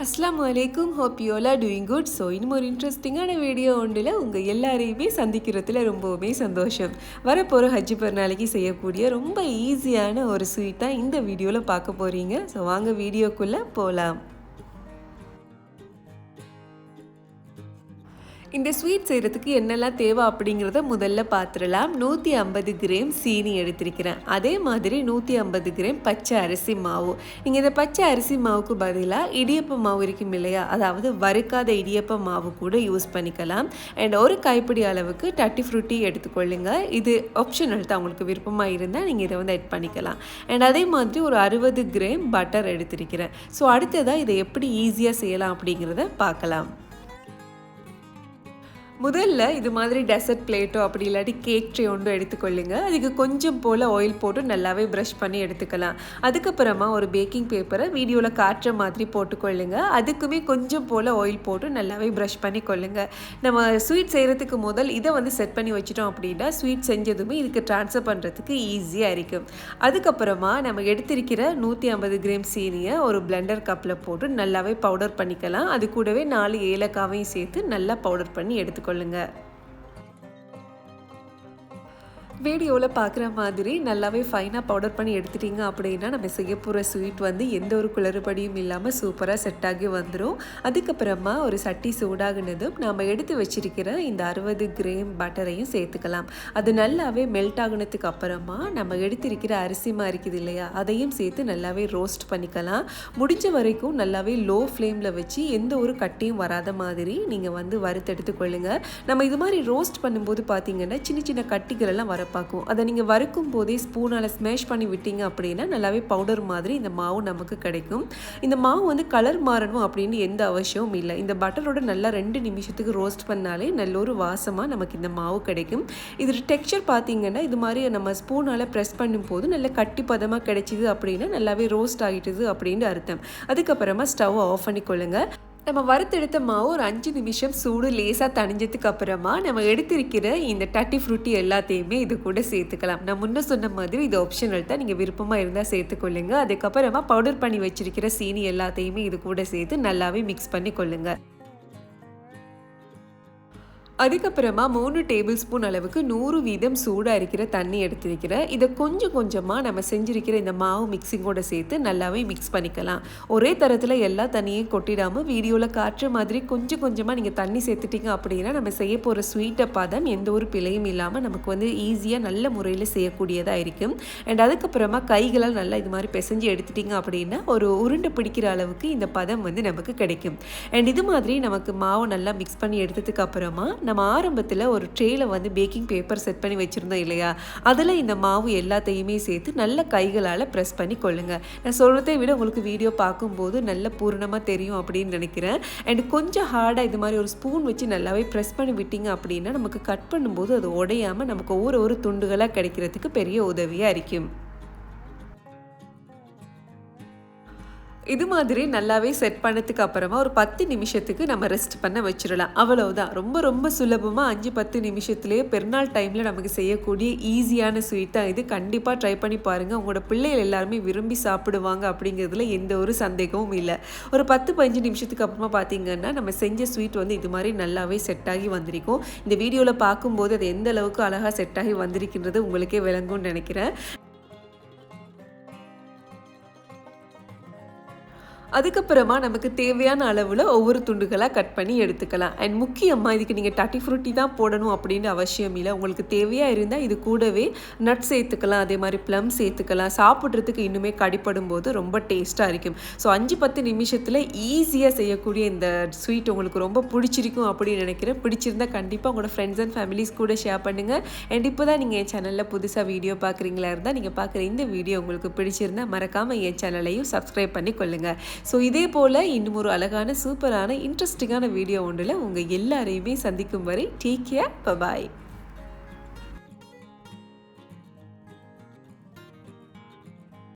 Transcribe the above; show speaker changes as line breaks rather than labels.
அஸ்லாம் வலைக்கும் hope you all doing good so இன்னும் ஒரு இன்ட்ரெஸ்டிங்கான வீடியோ ஒன்றில் உங்கள் எல்லாரையுமே சந்திக்கிறதுல ரொம்பவுமே சந்தோஷம். வரப்போகிற ஹஜ்ஜி பெருநாளைக்கு செய்யக்கூடிய ரொம்ப ஈஸியான ஒரு ஸ்வீட் தான் இந்த வீடியோவில் பார்க்க போகிறீங்க ஸோ வாங்க வீடியோக்குள்ளே போகலாம் இந்த ஸ்வீட் செய்கிறதுக்கு என்னெல்லாம் தேவை அப்படிங்கிறத முதல்ல பார்த்துடலாம் நூற்றி ஐம்பது கிராம் சீனி எடுத்திருக்கிறேன். அதே மாதிரி நூற்றி ஐம்பது கிராம் பச்சை அரிசி மாவு. நீங்கள் இந்த பச்சை அரிசி மாவுக்கு பதிலாக இடியப்ப மாவு இருக்கும் இல்லையா? அதாவது வறுக்காத இடியப்ப மாவு கூட யூஸ் பண்ணிக்கலாம். அண்ட் ஒரு கைப்பிடி அளவுக்கு டட்டி ஃப்ரூட்டி எடுத்துக்கொள்ளுங்க. இது ஆப்ஷனல் தான் உங்களுக்கு விருப்பமாக இருந்தால் நீங்கள் இதை வந்து எட் பண்ணிக்கலாம். அண்ட் அதே மாதிரி ஒரு அறுபது கிராம் பட்டர் எடுத்திருக்கிறேன். ஸோ அடுத்ததாக இதை எப்படி ஈஸியாக செய்யலாம் அப்படிங்கிறத பார்க்கலாம். முதல்ல இது மாதிரி டெசர்ட் பிளேட்டோ அப்படி இல்லாட்டி கேக் ட்ரே ஒன்று எடுத்துக்கொள்ளுங்க. அதுக்கு கொஞ்சம் போல் ஆயில் போட்டு நல்லாவே ப்ரஷ் பண்ணி எடுத்துக்கலாம். அதுக்கப்புறமா ஒரு பேக்கிங் பேப்பரை வீடியோவில் காட்டுற மாதிரி போட்டுக்கொள்ளுங்க. அதுக்குமே கொஞ்சம் போல் ஆயில் போட்டு நல்லாவே ப்ரஷ் பண்ணி கொள்ளுங்க நம்ம ஸ்வீட் செய்கிறதுக்கு முதல் இதை வந்து செட் பண்ணி வச்சிட்டோம் அப்படின்னா ஸ்வீட் செஞ்சதுமே இதுக்கு ட்ரான்ஸ்ஃபர் பண்ணுறதுக்கு ஈஸியாக இருக்கும். அதுக்கப்புறமா நம்ம எடுத்திருக்கிற நூற்றி ஐம்பது கிராம் சீனியை ஒரு பிளெண்டர் கப்பில் போட்டு நல்லாவே பவுடர் பண்ணிக்கலாம். அது கூடவே நாலு ஏலக்காவையும் சேர்த்து நல்லா பவுடர் பண்ணி கொள்ளுங்கள் வீடியோவில் பார்க்குற மாதிரி நல்லாவே ஃபைனாக பவுடர் பண்ணி எடுத்துட்டிங்க அப்படின்னா நம்ம செய்ய போகிற ஸ்வீட் வந்து எந்த ஒரு குளறுபடியும் இல்லாமல் சூப்பராக செட் ஆகி வந்துடும் அதுக்கப்புறமா ஒரு சட்டி சூடாகினதும் நாம் எடுத்து வச்சிருக்கிற இந்த அறுபது கிரேம் பட்டரையும் சேர்த்துக்கலாம். அது நல்லாவே மெல்ட் ஆகினதுக்கு அப்புறமா நம்ம எடுத்திருக்கிற அரிசிமா இருக்குது இல்லையா அதையும் சேர்த்து நல்லாவே ரோஸ்ட் பண்ணிக்கலாம். முடிஞ்ச வரைக்கும் நல்லாவே லோ ஃப்ளேமில் வச்சு எந்த ஒரு கட்டியும் வராத மாதிரி நீங்கள் வந்து வறுத்தெடுத்து கொள்ளுங்கள் நம்ம இது மாதிரி ரோஸ்ட் பண்ணும்போது பார்த்தீங்கன்னா சின்ன சின்ன கட்டிகள் எல்லாம் வர பார்க்கும். அதை நீங்கள் வறுக்கும் போதே ஸ்பூனால் ஸ்மேஷ் பண்ணி விட்டீங்க அப்படின்னா நல்லாவே பவுடர் மாதிரி இந்த மாவு நமக்கு கிடைக்கும். இந்த மாவு வந்து கலர் மாறணும் அப்படின்னு எந்த அவசியமும் இல்லை. இந்த பட்டரோட நல்லா ரெண்டு நிமிஷத்துக்கு ரோஸ்ட் பண்ணாலே நல்ல ஒரு வாசமாக நமக்கு இந்த மாவு கிடைக்கும். இது டெக்ஸ்சர் பார்த்தீங்கன்னா இது மாதிரி நம்ம ஸ்பூனால் ப்ரெஸ் பண்ணும்போது நல்ல கட்டி பதமாக கிடைச்சிது அப்படின்னா நல்லாவே ரோஸ்ட் ஆகிட்டுது அப்படின்னு அர்த்தம். அதுக்கப்புறமா ஸ்டவ் ஆஃப் பண்ணிக்கொள்ளுங்கள் நம்ம வறுத்தெடுத்த மாவு ஒரு அஞ்சு நிமிஷம் சூடு லேசாக தணிஞ்சதுக்கு அப்புறமா நம்ம எடுத்திருக்கிற இந்த டட்டி ஃப்ரூட்டி எல்லாத்தையுமே இது கூட சேர்த்துக்கலாம். நான் முன்ன சொன்ன மாதிரி இது ஆப்ஷனல் தான். நீங்கள் விருப்பமாக இருந்தால் சேர்த்துக்கொள்ளுங்க. அதுக்கப்புறமா பவுடர் பண்ணி வச்சிருக்கிற சீனி எல்லாத்தையுமே இது கூட சேர்த்து நல்லாவே மிக்ஸ் பண்ணி கொள்ளுங்கள் அதுக்கப்புறமா மூணு டேபிள் ஸ்பூன் அளவுக்கு நூறு வீதம் சூடாக இருக்கிற தண்ணி எடுத்திருக்கிறேன் இதை கொஞ்சம் கொஞ்சமாக நம்ம செஞ்சிருக்கிற இந்த மாவு மிக்சிங்கோடு சேர்த்து நல்லாவே மிக்ஸ் பண்ணிக்கலாம். ஒரே தரத்தில் எல்லா தண்ணியும் கொட்டிடாமல் வீடியோவில் காட்டுற மாதிரி கொஞ்சம் கொஞ்சமாக நீங்கள் தண்ணி சேர்த்துட்டீங்க அப்படின்னா நம்ம செய்ய போகிற ஸ்வீட்டை பதம் எந்த ஒரு பிழையும் இல்லாமல் நமக்கு வந்து ஈஸியாக நல்ல முறையில் செய்யக்கூடியதாக இருக்கும். அண்ட் அதுக்கப்புறமா கைகளால் நல்லா இது மாதிரி பிசைஞ்சு எடுத்துட்டிங்க அப்படின்னா ஒரு உருண்டை பிடிக்கிற அளவுக்கு இந்த பதம் வந்து நமக்கு கிடைக்கும். அண்ட் இது மாதிரி நமக்கு மாவு நல்லா மிக்ஸ் பண்ணி எடுத்ததுக்கு அப்புறமா நம்ம ஆரம்பத்தில் ஒரு ட்ரேயில் வந்து பேக்கிங் பேப்பர் செட் பண்ணி வச்சுருந்தோம் இல்லையா? அதில் இந்த மாவு எல்லாத்தையுமே சேர்த்து நல்ல கைகளால் ப்ரெஸ் பண்ணி கொள்ளுங்கள் நான் சொல்கிறதை விட உங்களுக்கு வீடியோ பார்க்கும்போது நல்ல பூர்ணமாக தெரியும் அப்படின்னு நினைக்கிறேன். அண்ட் கொஞ்சம் ஹார்டாக இது மாதிரி ஒரு ஸ்பூன் வச்சு நல்லாவே ப்ரெஸ் பண்ணி விட்டீங்க அப்படின்னா நமக்கு கட் பண்ணும்போது அது உடையாமல் நமக்கு ஒவ்வொரு ஒரு துண்டுகளாக கிடைக்கிறதுக்கு பெரிய உதவியாக இருக்கும். இது மாதிரி நல்லாவே செட் பண்ணதுக்கு அப்புறமா ஒரு பத்து நிமிஷத்துக்கு நம்ம ரெஸ்ட் பண்ண வச்சிடலாம். அவ்வளவுதான். ரொம்ப ரொம்ப சுலபமாக அஞ்சு பத்து நிமிஷத்துலேயே பெருநாள் டைமில் நமக்கு செய்யக்கூடிய ஈஸியான ஸ்வீட்டாக இது. கண்டிப்பாக ட்ரை பண்ணி பாருங்கள் உங்களோட பிள்ளைகள் எல்லாருமே விரும்பி சாப்பிடுவாங்க அப்படிங்கிறதுல எந்த ஒரு சந்தேகமும் இல்லை. ஒரு பத்து பதினஞ்சு நிமிஷத்துக்கு அப்புறமா பார்த்தீங்கன்னா நம்ம செஞ்ச ஸ்வீட் வந்து இது மாதிரி நல்லாவே செட் ஆகி வந்திருக்கும். இந்த வீடியோவில் பார்க்கும்போது அது எந்த அளவுக்கு அழகாக செட் ஆகி வந்திருக்கின்றது உங்களுக்கே விளங்கும்னு நினைக்கிறேன். அதுக்கப்புறமா நமக்கு தேவையான அளவில் ஒவ்வொரு துண்டுகளாக கட் பண்ணி எடுத்துக்கலாம். அண்ட் முக்கியமாக இதுக்கு நீங்கள் டட்டி ஃப்ரூட்டி தான் போடணும் அப்படின்னு அவசியம் இல்லை. உங்களுக்கு தேவையாக இருந்தால் இது கூடவே நட் சேர்த்துக்கலாம். அதே மாதிரி ப்ளம் சேர்த்துக்கலாம். சாப்பிட்றதுக்கு இன்னுமே கடிப்படும் போது ரொம்ப டேஸ்ட்டாக இருக்கும். ஸோ அஞ்சு பத்து நிமிஷத்தில் ஈஸியாக செய்யக்கூடிய இந்த ஸ்வீட் உங்களுக்கு ரொம்ப பிடிச்சிருக்கும் அப்படின்னு நினைக்கிறேன். பிடிச்சிருந்தா கண்டிப்பாக உங்களோட ஃப்ரெண்ட்ஸ் அண்ட் ஃபேமிலிஸ் கூட ஷேர் பண்ணுங்கள் அண்ட் இப்போ தான் நீங்கள் என் சேனலில் புதுசாக வீடியோ பார்க்குறீங்களா இருந்தால் நீங்கள் பார்க்குற இந்த வீடியோ உங்களுக்கு பிடிச்சிருந்தா மறக்காமல் என் சேனலையும் சப்ஸ்கிரைப் பண்ணி கொள்ளுங்கள் ஸோ இதே போல் இன்னும் ஒரு அழகான சூப்பரான இன்ட்ரெஸ்டிங்கான வீடியோ ஒன்றில் உங்கள் எல்லாரையுமே சந்திக்கும் வரை டேக் கேர் பபாய்